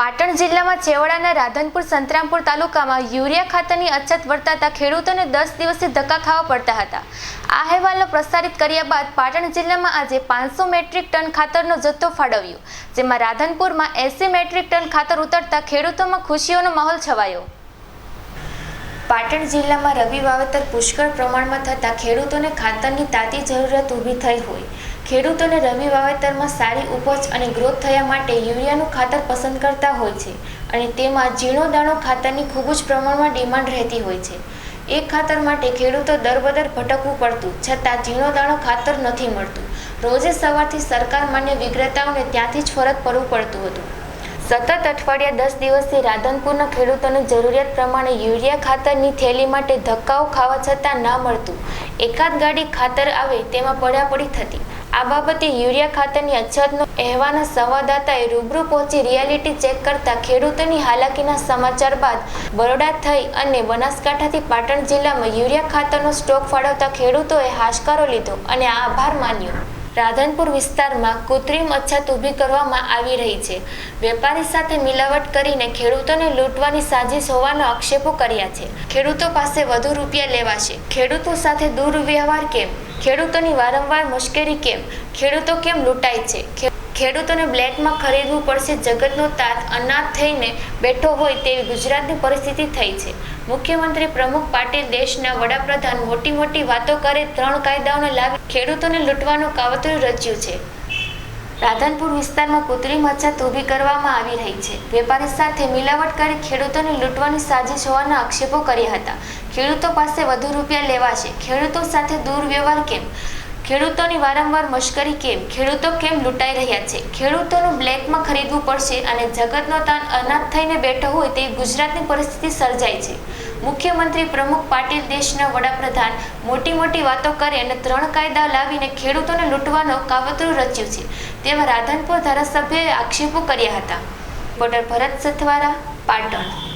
પાટણ જિલ્લામાં છેવાડાના રાધનપુર, સંતરામપુર તાલુકામાં યુરિયા ખાતરની અછત વર્તાતા ખેડૂતોને દસ દિવસથી ધક્કા ખાવા પડતા હતા. આ અહેવાલો પ્રસારિત કર્યા બાદ પાટણ જિલ્લામાં આજે પાંચસો મેટ્રિક ટન ખાતરનો જથ્થો ફાળવ્યો, જેમાં રાધનપુરમાં એસી મેટ્રિક ટન ખાતર ઉતરતા ખેડૂતોમાં ખુશીઓનો માહોલ છવાયો. પાટણ જિલ્લામાં રવિ વાવેતર પુષ્કળ પ્રમાણમાં થતાં ખેડૂતોને ખાતરની તાતી જરૂરિયાત ઊભી થઈ હોય ખેડૂતોને રવિ વાવેતરમાં સારી ઉપજ અને ગ્રોથ થયા માટે યુરિયાનું ખાતર પસંદ કરતા હોય છે અને તેમાં ઝીણો દાણો ખાતરની ખૂબ જ પ્રમાણમાં ડિમાન્ડ રહેતી હોય છે. એક ખાતર માટે ખેડૂતો દરબદર ભટકવું પડતું, છતાં ઝીણો દાણો ખાતર નથી મળતું. રોજે સવારથી સરકાર માન્ય વિક્રેતાઓને ત્યાંથી જ ફરજ પડવું પડતું હતું. સતત અઠવાડિયા દસ દિવસથી રાધનપુરના ખેડૂતોને જરૂરિયાત પ્રમાણે યુરિયા ખાતરની થેલી માટે ધક્કાઓ ખાવા છતાં ના મળતું. એકાદ ગાડી ખાતર આવે તેમાં પડાપડી થતી. આ બાબતે યુરિયા ખાતરની અછતનો અહેવાલના સંવાદદાતાએ રૂબરૂ પહોંચી રિયાલિટી ચેક કરતા ખેડૂતોની હાલાકીના સમાચાર બાદ બરોડા થઈ અને બનાસકાંઠાથી પાટણ જિલ્લામાં યુરિયા ખાતરનો સ્ટોક ફાળવતા ખેડૂતોએ હાશકારો લીધો અને આભાર માન્યો. રાધનપુર વિસ્તારમાં કૃત્રિમ અછત ઊભી કરવામાં આવી રહી છે. વેપારી સાથે મિલાવટ કરીને ખેડૂતોને લૂંટવાની સાજિશ હોવાનો આક્ષેપો કર્યા છે. ખેડૂતો પાસે વધુ રૂપિયા લેવાશે. ખેડૂતો સાથે દુર્વ્યવહાર કેમ? ખેડૂતોની વારંવાર મુશ્કેલી કેમ? ખેડૂતો કેમ લૂંટાય છે? ખેડૂતોને બ્લેકમાં ખરીદવું પડશે જગતનો તાત, અનાથ થઈને બેઠો હોય તેવી ગુજરાતની પરિસ્થિતિ થઈ છે. મુખ્યમંત્રી પ્રમુખ પાટીલ દેશના વડાપ્રધાન મોટી મોટી વાતો કરે ત્રણ કાયદાઓને લાવી ખેડૂતોને લૂંટવાનું કાવતરું રચ્યું છે. રાધનપુર વિસ્તારમાં કૃત્રિમ અછત ઊભી કરવામાં આવી રહી છે. વેપારી સાથે મિલાવટ કરી ખેડૂતોને લૂંટવાની સાજિશ હોવાના આક્ષેપો કર્યા હતા. ખેડૂતો પાસે વધુ રૂપિયા લેવાશે. ખેડૂતો સાથે દુર્વ્યવહાર કેમ? ખેડૂતોની વારંવાર મશ્કરી કેમ? ખેડૂતો કેમ લૂંટાઈ રહ્યા છે? ખેડૂતોનું બ્લેકમાં ખરીદવું પડશે અને જગતનો તાન અનાથ થઈને બેઠો હોય તેવી ગુજરાતની પરિસ્થિતિ સર્જાય છે. મુખ્યમંત્રી પ્રમુખ પાટીલ દેશના વડાપ્રધાન મોટી મોટી વાતો કરે અને ત્રણ કાયદા લાવીને ખેડૂતોને લૂંટવાનો કાવતરું રચ્યું છે. તેવા રાધનપુર ધારાસભ્યએ આક્ષેપો કર્યા હતા. રિપોર્ટર ભરત સથવારા, પાટણ.